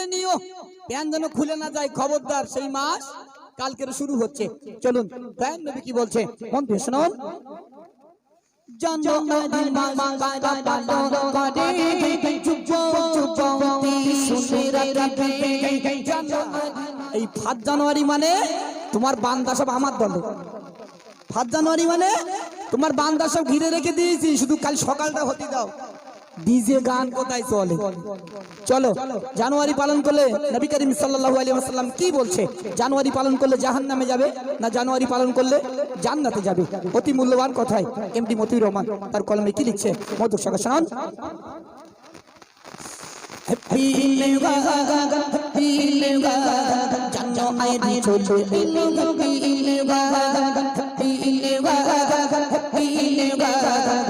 মেরে নিও। প্যান যেন খুলে না যায় খবরদার সেই মাস কালকের শুরু হচ্ছে। চলুন প্যান নবী কি বলছে? মন দিয়ে শুনুন। এই ফাত জানুয়ারি মানে তোমার বান্দা সব আমার দলে। ফাত জানুয়ারি মানে তোমার বান্দা সব ঘিরে রেখে দিয়েছি শুধু কাল সকালটা হতে দাও। ডিজে গান কোথায় চলে? চলো, জানুয়ারি পালন করলে নবী করিম সাল্লাল্লাহু আলাইহি ওয়াসাল্লাম কি বলছে? জানুয়ারি পালন করলে জাহান্নামে যাবে না জানুয়ারি পালন করলে জান্নাতে যাবে? অতি মূল্যবান কথায় এমডি মতিউর রহমান তার কলমে কি লিখছে? মধুর সাগর শোনান জানো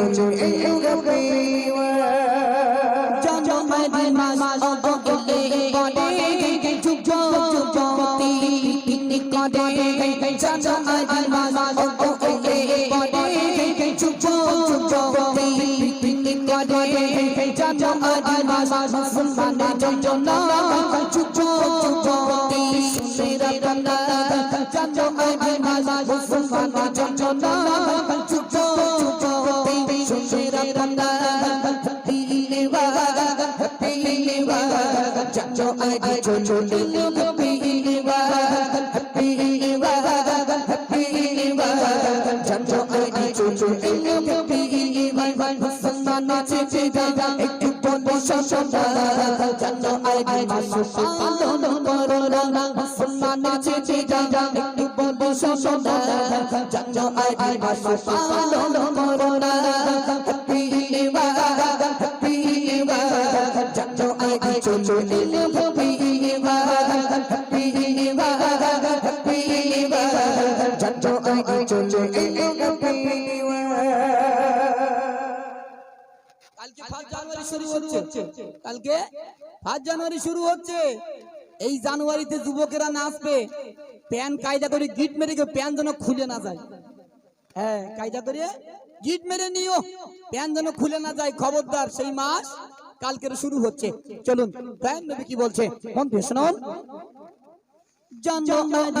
trời trời anh yêu gặp đi trong trong mai đi mà ở có cái đi có đi cái chúc cho chúc cho một tí tí tí có đi cái cái trong trong mai đi mà ở có cái đi có đi cái cái chúc cho chúc cho một tí tí tí có đi cái cái trong trong mai đi mà vẫn vẫn đang trong trong đó পিলেবা পিলেবা জানো I দি ছোট পিলেবা পিলেবা পিলেবা পিলেবা জানো I দি ছোট পিলেবা পিলেবা মুসলমান আছে যেটা একটু বলব শোনা জানো আই দি মাসু পালন করো না মুসলমান আছে যেটা একটু বলব শোনা জানো আই দি মাসু পালন করো না পিলেবা কালকে ফার্স্ট জানুয়ারি শুরু হচ্ছে। এই জানুয়ারিতে যুবকেরা নাচবে। প্যান কায়দা করে গিট মেরে কেউ প্যান যেন খুলে না যায়। হ্যাঁ কায়দা করে গিট মেরে নিও। প্যান যেন খুলে না যায়। খবরদার, সেই মাস কালকের শুরু হচ্ছে। চলুন প্যান নবী কি বলছে? মন দিয়ে শুনুন জানুয়ারি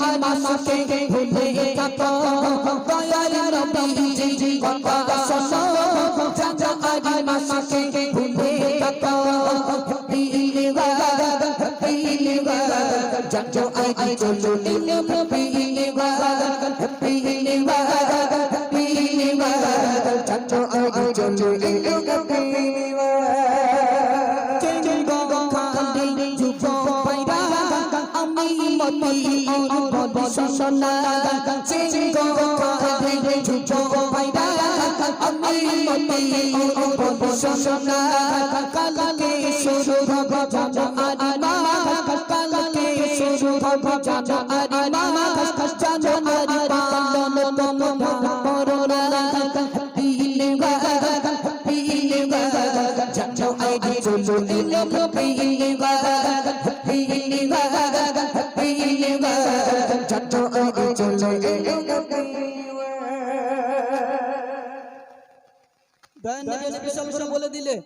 পালন করো না দয়াল নবীজি কথা শোনো জানো আই মাসকে ভুলে থাকো দয়াল নবীজি কথা শোনো। জানো আই মাসকে ভুলে যত পিলেবা পিলেবা জানো আই চলো নিলে পিলেবা পিলেবা পিলেবা জানো আই চলো নিলে পিলেবা চেঙ্গো খালি যুব পাইরা। আমি মতি বসনা চেঙ্গো খালি যুব পাইরা আমি মতি বসনা কালকে শুরু হব জানা আরিমা কালকে শুরু হব জানা আরিমা জানা আরিমা লন তম করোনা পিলেবা পিলেবা জানো আইডি চলো এলো পিলেবা পিলেবা পিলেবা জানো বলে দিলে।